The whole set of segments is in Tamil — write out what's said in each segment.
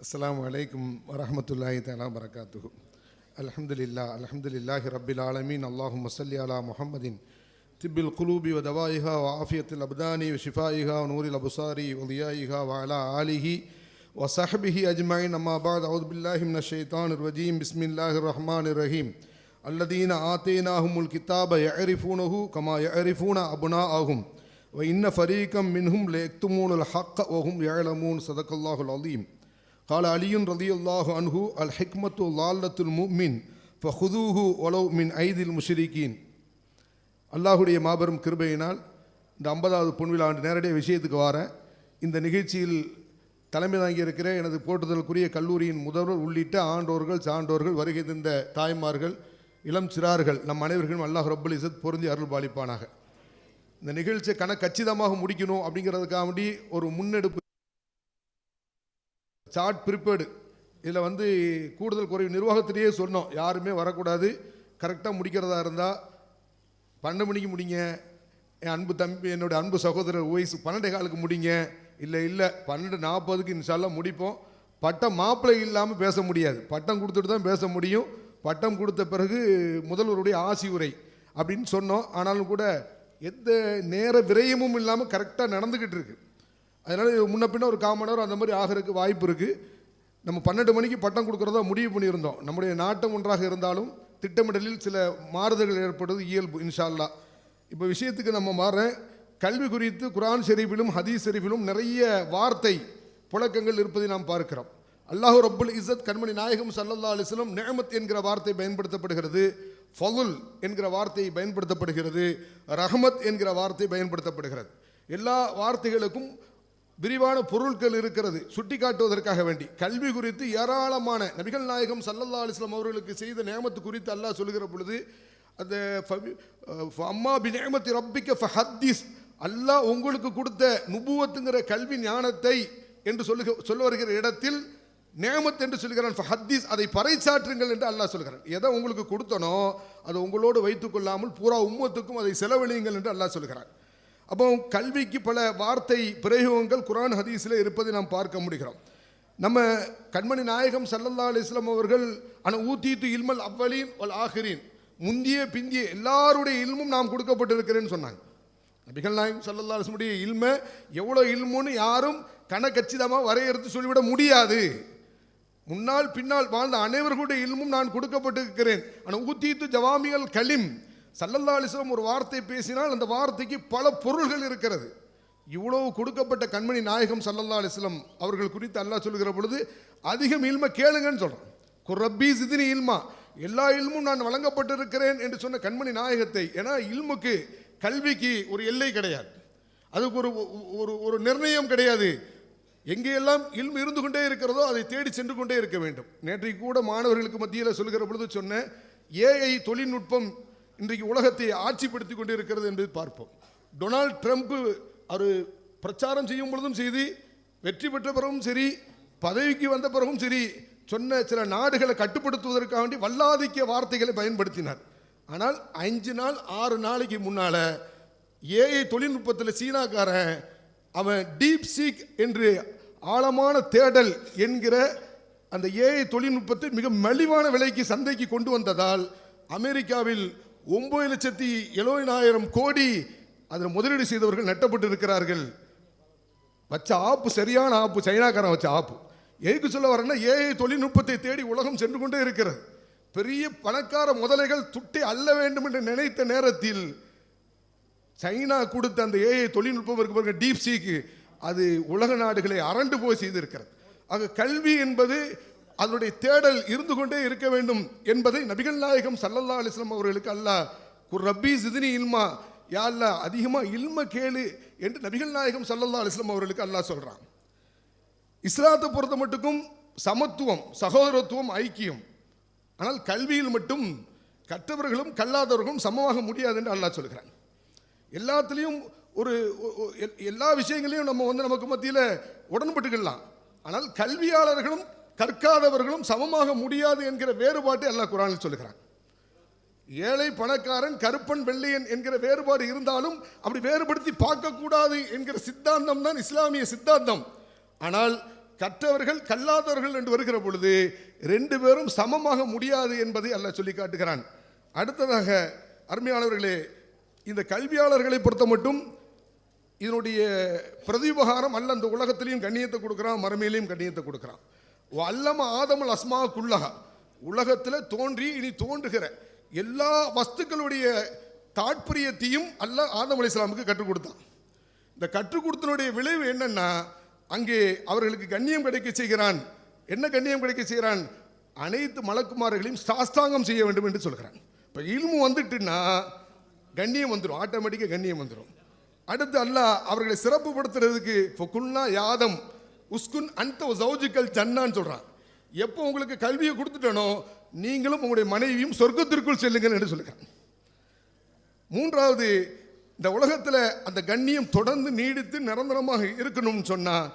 السلام عليكم ورحمة الله تعالى وبركاته. الحمد لله الحمد لله رب العالمين. اللهم صل على محمد. طب القلوب ودوائها وعافية الأبدان وشفائها ونور الأبصار وضيائها وعلى آله وصحبه أجمعين. أما بعد أعوذ بالله من الشيطان الرجيم. بسم الله الرحمن الرحيم. الذين آتيناهم الكتاب يعرفونه كما يعرفون أبناءهم. وإن فريقا منهم ليكتمون الحق وهم يعلمون. صدق الله العظيم. قال علي رضي الله عنه الحكمة ضالة المؤمن فخذوه ولو من أيدي المشركين அல்லாஹுடைய மாபெரும் கிருபையினால் இந்த ஐம்பதாவது பொன்விழா ஆண்டு நேரடியாக விஷயத்துக்கு வரேன் இந்த நிகழ்ச்சியில் தலைமை தாங்கி இருக்கிற எனது போற்றுதலுக்குரிய கல்லூரியின் முதல்வர் உள்ளிட்ட ஆண்டோர்கள் சான்றோர்கள் வருகை தந்த தாய்மார்கள் இளம் சிறார்கள் நம் அனைவர்களும் அல்லாஹ் ரப்பல் இசத் பொருந்தி அருள் பாலிப்பானாக இந்த நிகழ்ச்சியை கண கச்சிதமாக முடிக்கணும் அப்படிங்கிறதுக்காக வேண்டி ஒரு முன்னெடுப்பு சார்ட் ப்ரிப்பேர்டு இதில் வந்து கூடுதல் குறைவு நிர்வாகத்திலேயே சொன்னோம். யாருமே வரக்கூடாது. கரெக்டாக முடிக்கிறதா இருந்தால் பன்னெண்டு மணிக்கு முடிங்க. என் அன்பு தம்பி என்னுடைய அன்பு சகோதரர் வயசு பன்னெண்டே காலுக்கு முடிங்க. இல்லை இல்லை பன்னெண்டு நாற்பதுக்கு இன்ஷால்லாம் முடிப்போம். பட்டம் மாப்பிள்ளை இல்லாமல் பேச முடியாது. பட்டம் கொடுத்துட்டு தான் பேச முடியும். பட்டம் கொடுத்த பிறகு முதல்வருடைய ஆசி உரை அப்படின்னு சொன்னோம். ஆனாலும் கூட எந்த நேர விரயமும் இல்லாமல் கரெக்டாக நடந்துக்கிட்டு இருக்குது அதனால் முன்ன பின்ன ஒரு கால் மணி நேரம் அந்த மாதிரி ஆகிறதுக்கு வாய்ப்பு இருக்குது நம்ம பன்னெண்டு மணிக்கு பட்டம் கொடுக்குறதா முடிவு பண்ணியிருந்தோம். நம்முடைய நாட்டம் ஒன்றாக இருந்தாலும் திட்டமிடலில் சில மாறுதல்கள் ஏற்படுவது இயல்பு இன்ஷா இப்போ விஷயத்துக்கு நம்ம மாறுறேன். கல்வி குறித்து குரான் ஷெரீஃபிலும் ஹதீஸ் ஷெரீஃபிலும் நிறைய வார்த்தை புழக்கங்கள் இருப்பதை நாம் பார்க்கிறோம். அல்லாஹ் ரப்புல் இஸ்ஸத் கண்மணி நாயகம் சல்லல்லா அலிஸ்லம் நேமத் என்கிற வார்த்தை பயன்படுத்தப்படுகிறது. ஃபதுல் என்கிற வார்த்தை பயன்படுத்தப்படுகிறது. ரஹமத் என்கிற வார்த்தை பயன்படுத்தப்படுகிறது. எல்லா வார்த்தைகளுக்கும் விரிவான பொருட்கள் இருக்கிறது. சுட்டி காட்டுவதற்காக வேண்டி. கல்வி குறித்து ஏராளமான நபிகள் நாயகம் சல்லல்லா அலிஸ்லாம் அவர்களுக்கு செய்த நேமத்து குறித்து அல்லாஹ் சொல்லுகிற பொழுது அந்த அம்மா பி நேமத்தி ரப்பிக்க ஃபஹத்தீஸ். அல்லாஹ் உங்களுக்கு கொடுத்த நுபுவத்துங்கிற கல்வி ஞானத்தை என்று சொல்லுக சொல்ல வருகிற இடத்தில் நேமத் என்று சொல்கிறான் ஹத்தீஸ் அதை பறைச்சாற்றுங்கள் என்று அல்லாஹ் சொல்கிறான் எதை உங்களுக்கு கொடுத்தனோ அதை உங்களோடு வைத்துக் கொள்ளாமல் பூரா உம்மத்துக்கும் அதை செலவழியுங்கள் என்று அல்லாஹ் சொல்கிறான் அப்போ கல்விக்கு பல வார்த்தை பிரயோகங்கள் குரான் ஹதீஸில் இருப்பதை நாம் பார்க்க முடிகிறோம். நம்ம கண்மணி நாயகம் சல்லல்லா அலிஸ்லாம் அவர்கள் ஆனால் ஊத்தீத்து இல்மல் அவ்வளீன் வல் ஆஹிரீன் முந்திய பிந்திய எல்லாருடைய இல்மும் நாம் கொடுக்கப்பட்டிருக்கிறேன்னு சொன்னாங்க. நபிகள் நாயகம் சல்லல்லா அலிஸ்லமுடைய இல்மை எவ்வளோ இல்முன்னு யாரும் கணக்கச்சிதமாக வரையறுத்து சொல்லிவிட முடியாது. முன்னால் பின்னால் வாழ்ந்த அனைவர்களுடைய இல்மும் நான் கொடுக்கப்பட்டிருக்கிறேன். ஆனால் ஊத்தீத்து ஜவாமிகள் கலிம். சல்லல்லா ஒரு வார்த்தை பேசினால் அந்த வார்த்தைக்கு பல பொருள்கள் இருக்கிறது. இவ்வளவு கொடுக்கப்பட்ட கண்மணி நாயகம் சல்லல்லா அலிஸ்லம் அவர்கள் குறித்து அல்லாஹ் சொல்லுகிற பொழுது அதிகம் இல்ம கேளுங்கன்னு சொல்கிறோம் குரப்பி சிதினி இல்மா. எல்லா இல்மும் நான் வழங்கப்பட்டிருக்கிறேன் என்று சொன்ன கண்மணி நாயகத்தை ஏன்னா இல்முக்கு கல்விக்கு ஒரு எல்லை கிடையாது. அதுக்கு ஒரு ஒரு ஒரு நிர்ணயம் கிடையாது. எங்கேயெல்லாம் இல்மு இருந்து கொண்டே இருக்கிறதோ அதை தேடி சென்று கொண்டே இருக்க வேண்டும். நேற்றைக்கு கூட மாணவர்களுக்கு மத்தியில் சொல்கிற பொழுது சொன்ன ஏஐ தொழில்நுட்பம் இன்றைக்கு உலகத்தை ஆட்சிப்படுத்தி கொண்டு இருக்கிறது என்பதை பார்ப்போம். டொனால்ட் ட்ரம்ப் அவர் பிரச்சாரம் செய்யும் பொழுதும் சரி வெற்றி பெற்ற பிறகும் சரி பதவிக்கு வந்த பிறகும் சரி சொன்ன சில நாடுகளை கட்டுப்படுத்துவதற்காக வேண்டி வல்லாதிக்க வார்த்தைகளை பயன்படுத்தினார். ஆனால் அஞ்சு நாள் ஆறு நாளைக்கு முன்னால் ஏஐ தொழில்நுட்பத்தில் சீனாக்காரன் அவன் டீப் சீக் என்று ஆழமான தேடல் என்கிற அந்த ஏஐ தொழில்நுட்பத்தை மிக மலிவான விலைக்கு சந்தைக்கு கொண்டு வந்ததால் அமெரிக்காவில் ஒன்பது லட்சத்தி எழுபதினாயிரம் கோடி அதில் முதலீடு செய்தவர்கள் நட்டப்பட்டு இருக்கிறார்கள் வச்ச ஆப்பு சரியான ஆப்பு சைனாக்காரன் வச்ச ஆப்பு. எதுக்கு சொல்ல வரேன்னா ஏஐ தொழில்நுட்பத்தை தேடி உலகம் சென்று கொண்டே இருக்கிறது. பெரிய பணக்கார முதலைகள் துட்டி அள்ள வேண்டும் என்று நினைத்த நேரத்தில் சைனா கொடுத்த அந்த ஏஐ தொழில்நுட்பம் இருக்கு பாருங்க டீப் சீக்கு. அது உலக நாடுகளை அரண்டு போய் செய்திருக்கிறது. ஆக கல்வி என்பது அதனுடைய தேடல் இருந்து கொண்டே இருக்க வேண்டும் என்பதை நபிகள் நாயகம் சல்லல்லா அலிஸ்லாம் அவர்களுக்கு அல்ல குர் ரப்பி சிதினி இல்மா. யா அல்லாஹ் அதிகமாக இல்ம கேளு என்று நபிகள் நாயகம் சல்லல்லா அலிஸ்லாம் அவர்களுக்கு அல்லா சொல்கிறான் இஸ்லாத்தை பொறுத்த மட்டுக்கும் சமத்துவம் சகோதரத்துவம் ஐக்கியம். ஆனால் கல்வியில் மட்டும் கற்றவர்களும் கல்லாதவர்களும் சமமாக முடியாது என்று அல்லாஹ் சொல்கிறான். எல்லாத்துலேயும் ஒரு எல்- எல்லா விஷயங்களையும் நம்ம வந்து நமக்கு மத்தியில் உடன்பட்டுக்கலாம். ஆனால் கல்வியாளர்களும் கற்காதவர்களும் சமமாக முடியாது என்கிற வேறுபாட்டை அல்லாஹ் குரானில் சொல்லுகிறான். ஏழை பணக்காரன் கருப்பன் வெள்ளையன் என்கிற வேறுபாடு இருந்தாலும் அப்படி வேறுபடுத்தி பார்க்கக்கூடாது என்கிற சித்தாந்தம் தான் இஸ்லாமிய சித்தாந்தம். ஆனால் கற்றவர்கள் கல்லாதவர்கள் என்று வருகிற பொழுது ரெண்டு பேரும் சமமாக முடியாது என்பதை அல்ல சொல்லி காட்டுகிறான். அடுத்ததாக அருமையானவர்களே இந்த கல்வியாளர்களை பொறுத்த மட்டும் இதனுடைய பிரதிபகாரம் அல்ல அந்த உலகத்திலையும் கண்ணியத்தை கொடுக்குறான் மறுமையிலையும் கண்ணியத்தை கொடுக்குறான். அல்லம ஆதமல் அஸ்மா குல்லகா உலகத்தில் தோன்றி இனி தோன்றுகிற எல்லா வஸ்துக்களுடைய தாற்பரியத்தையும் அல்லாஹ் ஆதம் அலி இஸ்லாமுக்கு கற்றுக் கொடுத்தான். இந்த கற்றுக் கொடுத்தனுடைய விளைவு என்னன்னா அங்கே அவர்களுக்கு கண்ணியம் கிடைக்க செய்கிறான். என்ன கண்ணியம் கிடைக்க செய்கிறான்? அனைத்து மலக்குமார்களையும் சாஸ்தாங்கம் செய்ய வேண்டும் என்று சொல்கிறான். இப்போ இல்மு வந்துட்டுன்னா கண்ணியம் வந்துடும் ஆட்டோமேட்டிக்காக கண்ணியம் வந்துடும் அடுத்து அல்லாஹ் அவர்களை சிறப்புப்படுத்துறதுக்கு ஃபொக்குன்னா யாதம் உஸ்குன் அந்த சௌஜிக்கல் ஜன்னான்னு சொல்கிறான் எப்போ உங்களுக்கு கல்வியை கொடுத்துட்டனோ நீங்களும் உங்களுடைய மனைவியும் சொர்க்கத்திற்குள் செல்லுங்கள் என்று சொல்லுகிறான். மூன்றாவது இந்த உலகத்தில் அந்த கண்ணியம் தொடர்ந்து நீடித்து நிரந்தரமாக இருக்கணும்னு சொன்னால்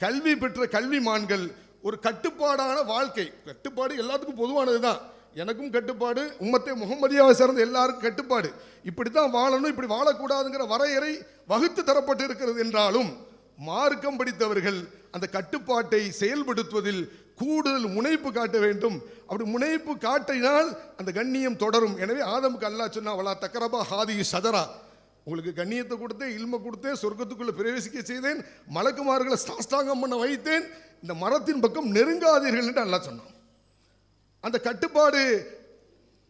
கல்வி பெற்ற கல்விமான்கள் ஒரு கட்டுப்பாடான வாழ்க்கை. கட்டுப்பாடு எல்லாத்துக்கும் பொதுவானது தான் எனக்கும் கட்டுப்பாடு உம்மத்தை முகமதியாவை சேர்ந்த எல்லாருக்கும் கட்டுப்பாடு. இப்படி தான் வாழணும் இப்படி வாழக்கூடாதுங்கிற வரையறை வகுத்து தரப்பட்டு இருக்கிறது என்றாலும் மார்க்கம் படித்தவர்கள் அந்த கட்டுப்பாட்டை செயல்படுத்துவதில் கூடுதல் முனைப்பு காட்ட வேண்டும். அப்படி முனைப்பு காட்டினால் அந்த கண்ணியம் தொடரும். எனவே ஆதமுக்கு அல்லாஹ் சொன்னா அவளா தக்கரபா ஹாதி சதரா. உங்களுக்கு கண்ணியத்தை கொடுத்தேன் இல்ம கொடுத்தேன் சொர்க்கத்துக்குள்ளே பிரவேசிக்க செய்தேன் மலக்குமார்களை சாஸ்தாங்கம் பண்ண வைத்தேன். இந்த மரத்தின் பக்கம் நெருங்காதீர்கள் என்று அல்லாஹ் சொன்னான். அந்த கட்டுப்பாடு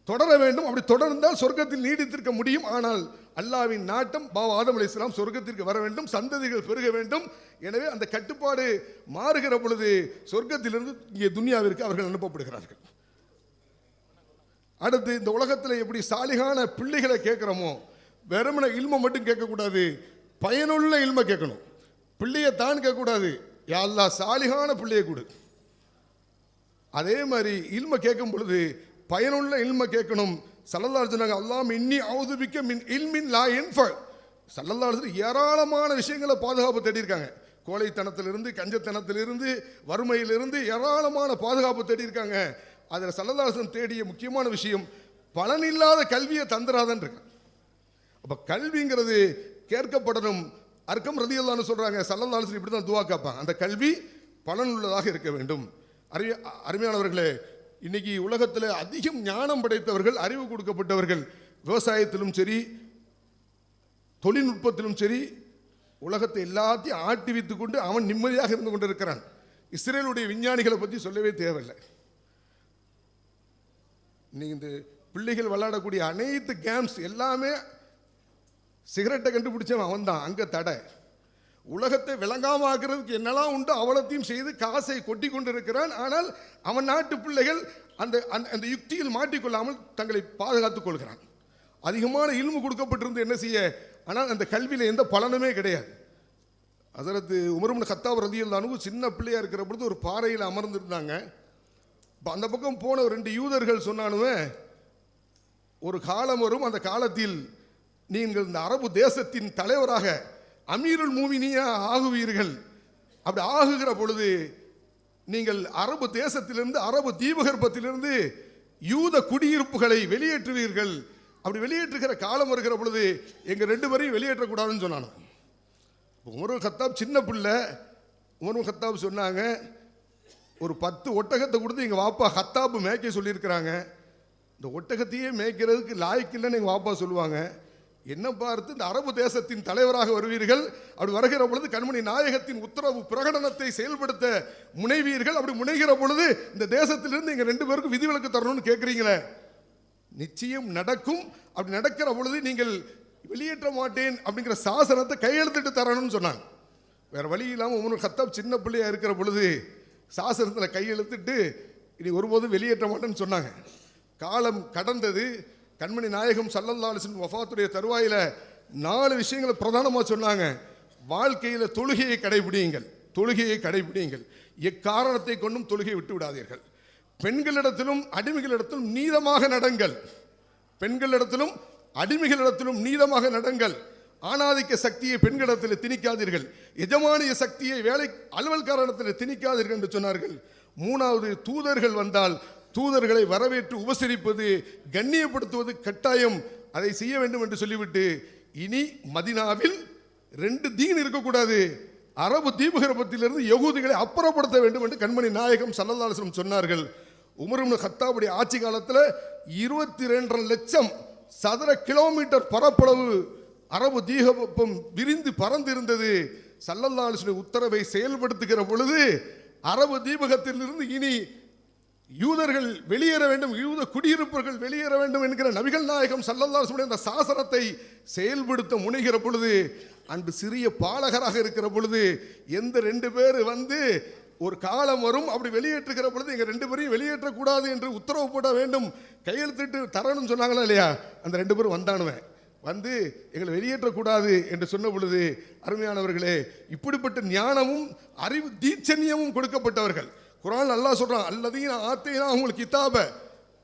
தொடர வேண்டும். அப்படி தொடர்ந்தால் சொர்க்கத்தில் நீடித்திருக்க முடியும். ஆனால் அல்லாவின் நாட்டம் பாபா ஆதம் அலி இஸ்லாம் சொர்க்கத்திற்கு வர வேண்டும் சந்ததிகள் பெருக வேண்டும். எனவே அந்த கட்டுப்பாடு மாறுகிற பொழுது சொர்க்கத்திலிருந்து இங்கே துனியாவிற்கு அவர்கள் அனுப்பப்படுகிறார்கள். அடுத்து இந்த உலகத்தில் எப்படி சாலிகான பிள்ளைகளை கேட்குறோமோ வெறுமன இல்மை மட்டும் கேட்கக்கூடாது பயனுள்ள இல்மை கேட்கணும். பிள்ளையை தான் கேட்கக்கூடாது. யாழ்லா சாலிகான பிள்ளையை கொடு. அதே மாதிரி இல்மை கேட்கும் பொழுது பயனுள்ள இல்மை கேட்கணும். சல்லல்லாஹு சொன்னாங்க அல்லாம் இன்னி அவுதுபிக்க மின் இல்மின் லா இன்ஃபர் சல்லல்லாஹு ஏராளமான விஷயங்களை பாதுகாப்பு தேடியிருக்காங்க. கோழைத்தனத்திலிருந்து கஞ்சத்தனத்திலிருந்து வறுமையிலிருந்து ஏராளமான பாதுகாப்பு தேடியிருக்காங்க. அதில் சல்லதாசன் தேடிய முக்கியமான விஷயம் பலனில்லாத கல்வியை தந்துராதன் இருக்கு. அப்போ கல்விங்கிறது கேட்கப்படணும். அர்க்கம் ரதியல்லான்னு சொல்கிறாங்க சல்லல்லாஹு இப்படி தான் துவா கேட்பாங்க. அந்த கல்வி பலனுள்ளதாக இருக்க வேண்டும். அருமை அருமையானவர்களே இன்னைக்கு உலகத்தில் அதிகம் ஞானம் படைத்தவர்கள் அறிவு கொடுக்கப்பட்டவர்கள் விவசாயத்திலும் சரி தொழில்நுட்பத்திலும் சரி உலகத்தை எல்லாத்தையும் ஆட்டி வைத்து கொண்டு அவன் நிம்மதியாக இருந்து கொண்டிருக்கிறான். இஸ்ரேலுடைய விஞ்ஞானிகளை பற்றி சொல்லவே தேவையில்லை. நீ இந்த பிள்ளைகள் விளையாடக்கூடிய அனைத்து கேம்ஸ் எல்லாமே சிகரெட்டை கண்டுபிடிச்சவன் அவன் தான் அங்கே தடை. உலகத்தை விளங்காம ஆக்குறதுக்கு என்னெல்லாம் உண்டு அவலத்தையும் செய்து காசை கொட்டி கொண்டிருக்கிறான். ஆனால் அவன் நாட்டு பிள்ளைகள் அந்த அந்த- அந்த யுக்தியில் மாட்டிக்கொள்ளாமல் தங்களை பாதுகாத்துக் கொள்கிறான். அதிகமான இல்மு கொடுக்கப்பட்டிருந்து என்ன செய்ய? ஆனால் அந்த கல்வியில் எந்த பலனுமே கிடையாது. அதற்கு உமருமன் கத்தாப் ரதியில் சின்ன பிள்ளையாக இருக்கிற பொழுது ஒரு பாறையில் அமர்ந்திருந்தாங்க. இப்போ அந்த பக்கம் போன ஒரு ரெண்டு யூதர்கள் சொன்னானுமே ஒரு காலம் வரும் அந்த காலத்தில் நீங்கள் இந்த அரபு தேசத்தின் தலைவராக அமீருல் மூமினியா ஆகுவீர்கள். அப்படி ஆகுகிற பொழுது நீங்கள் அரபு தேசத்திலிருந்து அரபு தீபகற்பத்திலிருந்து யூத குடியிருப்புகளை வெளியேற்றுவீர்கள். அப்படி வெளியேற்றுகிற காலம் வருகிற பொழுது எங்கள் ரெண்டு பேரையும் வெளியேற்றக்கூடாதுன்னு சொன்னானோ உமரு கத்தாப் சின்ன பிள்ளை. உமரு கத்தாப் சொன்னாங்க ஒரு பத்து ஒட்டகத்தை கொடுத்து எங்கள் வாப்பா ஹத்தாப்பு மேய்க்க சொல்லியிருக்கிறாங்க. இந்த ஒட்டகத்தையே மேய்க்கிறதுக்கு லாய்க்கில்லைன்னு எங்கள் வாப்பா சொல்லுவாங்க. என்ன பார்த்து இந்த அரபு தேசத்தின் தலைவராக வருவீர்கள். அப்படி வருகிற பொழுது கண்மணி நாயகத்தின் உத்தரவு பிரகடனத்தை செயல்படுத்த முனைவீர்கள். அப்படி முனைகிற பொழுது இந்த தேசத்திலிருந்து எங்கள் ரெண்டு பேருக்கும் விதிவிலக்கு தரணும்னு கேட்குறீங்களே நிச்சயம் நடக்கும். அப்படி நடக்கிற பொழுது நீங்கள் வெளியேற்ற மாட்டேன் அப்படிங்கிற சாசனத்தை கையெழுத்துட்டு தரணும்னு சொன்னாங்க. வேற வழி இல்லாமல் உமர் கத்தாப் சின்ன பிள்ளையாக இருக்கிற பொழுது சாசனத்தில் கையெழுத்துட்டு இனி ஒருபோதும் வெளியேற்ற மாட்டேன்னு சொன்னாங்க. காலம் கடந்தது. கண்மணி நாயகம் சல்லல்லாலிசின் வஃபாத்துடைய தருவாயில் நாலு விஷயங்களை பிரதானமாக சொன்னாங்க. வாழ்க்கையில் தொழுகையை கடைபிடியுங்கள். தொழுகையை கடைபிடியுங்கள். எக்காரணத்தை கொண்டும் தொழுகையை விட்டு விடாதீர்கள். பெண்களிடத்திலும் அடிமைகளிடத்திலும் நீதமாக நடங்கள். பெண்களிடத்திலும் அடிமைகளிடத்திலும் நீதமாக நடங்கள். ஆணாதிக்க சக்தியை பெண்களிடத்தில் திணிக்காதீர்கள். எஜமானிய சக்தியை வேலை அலுவல்காரத்தில் திணிக்காதீர்கள் என்று சொன்னார்கள். மூணாவது தூதர்கள் வந்தால் தூதர்களை வரவேற்று உபசரிப்பது கண்ணியப்படுத்துவது கட்டாயம். அதை செய்ய வேண்டும் என்று சொல்லிவிட்டு இனி மதினாவில் ரெண்டு தீன் இருக்கக்கூடாது. அரபு தீபகற்பத்திலிருந்து யகுதிகளை அப்புறப்படுத்த வேண்டும் என்று கண்மணி நாயகம் சல்லல்லாஹு சொன்னார்கள். உமரும்னு ஹத்தாவுடைய ஆட்சி காலத்தில் இருபத்தி ரெண்டரை லட்சம் சதுர கிலோமீட்டர் பரப்பளவு அரபு தீபம் விரிந்து பறந்திருந்தது. சல்லல்லாஹு உத்தரவை செயல்படுத்துகிற பொழுது அரபு தீபகத்திலிருந்து இனி யூதர்கள் வெளியேற வேண்டும் யூத குடியிருப்பவர்கள் வெளியேற வேண்டும் என்கிற நபிகள் நாயகம் சல்லல்லாசுடைய அந்த சாசனத்தை செயல்படுத்த முனைகிற பொழுது அன்று சிறிய பாலகராக இருக்கிற பொழுது எந்த ரெண்டு பேர் வந்து ஒரு காலம் வரும் அப்படி வெளியேற்றுகிற பொழுது எங்கள் ரெண்டு பேரையும் வெளியேற்றக்கூடாது என்று உத்தரவு போட வேண்டும் கையெழுத்திட்டு தரணும்னு சொன்னாங்களா இல்லையா? அந்த ரெண்டு பேரும் வந்தானுவேன் வந்து எங்களை வெளியேற்றக்கூடாது என்று சொன்ன பொழுது அருமையானவர்களே இப்படிப்பட்ட ஞானமும் அறிவு தீச்சன்யமும் கொடுக்கப்பட்டவர்கள். குரான் நல்லா சொல்கிறான் அல்லதையும் ஆத்தையினா அவங்களுக்கு கிதாப.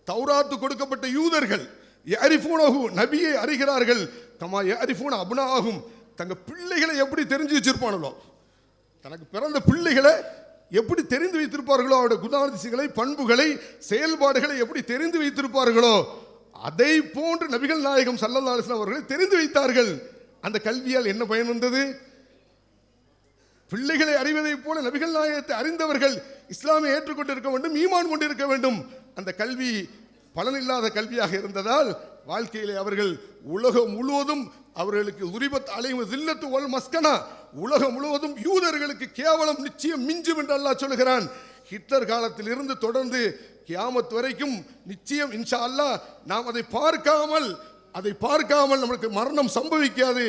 தௌராத்து கொடுக்கப்பட்ட யூதர்கள் அரிஃபூனஹு நபியை அறிகிறார்கள் கமா அபுனா ஆகும் தங்கள் பிள்ளைகளை எப்படி தெரிஞ்சு வச்சிருப்பானோ தனக்கு பிறந்த பிள்ளைகளை எப்படி தெரிந்து வைத்திருப்பார்களோ அவருடைய குணாதிசயங்களை பண்புகளை செயல்பாடுகளை எப்படி தெரிந்து வைத்திருப்பார்களோ அதை போன்று நபிகள் நாயகம் சல்லல்லா அலிஸ்லாம் அவர்களை தெரிந்து வைத்தார்கள். அந்த கல்வியால் என்ன பயன் வந்தது? பிள்ளைகளை அறிவதைப் போல நபிகள் நாயகத்தை அறிந்தவர்கள் இஸ்லாமை ஏற்றுக்கொண்டிருக்க வேண்டும் ஈமான் கொண்டிருக்க வேண்டும். அந்த கல்வி பலனில்லாத கல்வியாக இருந்ததால் வாழ்க்கையிலே அவர்கள் உலகம் முழுவதும் அவர்களுக்கு உரிபத் அலைவு தில்லத்து ஒல் மஸ்கனா உலகம் முழுவதும் யூதர்களுக்கு கேவலம் நிச்சயம் மிஞ்சும் என்று அல்லாஹ் சொல்கிறான் ஹிட்லர் காலத்தில் இருந்து தொடர்ந்து கியாமத் வரைக்கும் நிச்சயம் இன்ஷா அல்லாஹ் நாம் அதை பார்க்காமல் அதை பார்க்காமல் நமக்கு மரணம் சம்பவிக்காது.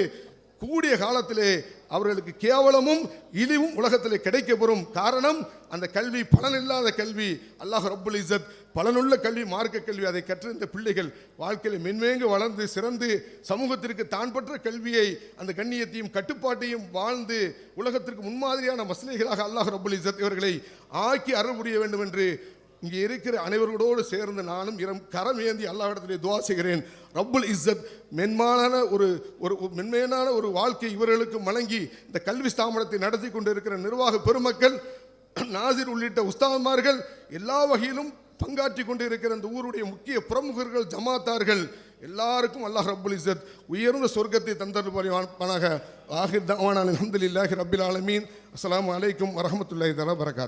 கூடிய காலத்திலே அவர்களுக்கு கேவலமும் இழிவும் உலகத்திலே கிடைக்கப்பெறும் காரணம் அந்த கல்வி பலனில்லாத கல்வி. அல்லாஹ் ரப்புல் இசத் பலனுள்ள கல்வி மார்க்க கல்வி. அதை கற்றிருந்த பிள்ளைகள் வாழ்க்கையில் மென்மேங்கு வளர்ந்து சிறந்து சமூகத்திற்கு தான் பெற்ற கல்வியை அந்த கண்ணியத்தையும் கட்டுப்பாட்டையும் வாழ்ந்து உலகத்திற்கு முன்மாதிரியான மசிலைகளாக அல்லாஹ் ரப்புல் இசத் இவர்களை ஆக்கி அருள் புரிய வேண்டும் என்று இங்கே இருக்கிற அனைவர்களோடு சேர்ந்து நானும் இரம் கரம் ஏந்தி அல்லாஹிடத்திலே துவா செய்கிறேன். ரப்புல் இஸ்ஸத் மென்மையான ஒரு ஒரு மென்மையான ஒரு வாழ்க்கை இவர்களுக்கு வழங்கி இந்த கல்வி ஸ்தாபனத்தை நடத்தி கொண்டு இருக்கிற நிர்வாக பெருமக்கள் நாசிர் உள்ளிட்ட உஸ்தாமார்கள் எல்லா வகையிலும் பங்காற்றி கொண்டு இருக்கிற இந்த ஊருடைய முக்கிய பிரமுகர்கள் ஜமாத்தார்கள் எல்லாருக்கும் அல்லாஹ் ரப்புல் இஸ்ஸத் உயர்ந்த சொர்க்கத்தை தந்தருவானாக ஆஹிர் தவானான் அஹமதுல்லாஹி ரபில் ஆலமீன். அஸ்லாம் அலைக்கும் வரமத்துல்லாஹி தலா வரகாத்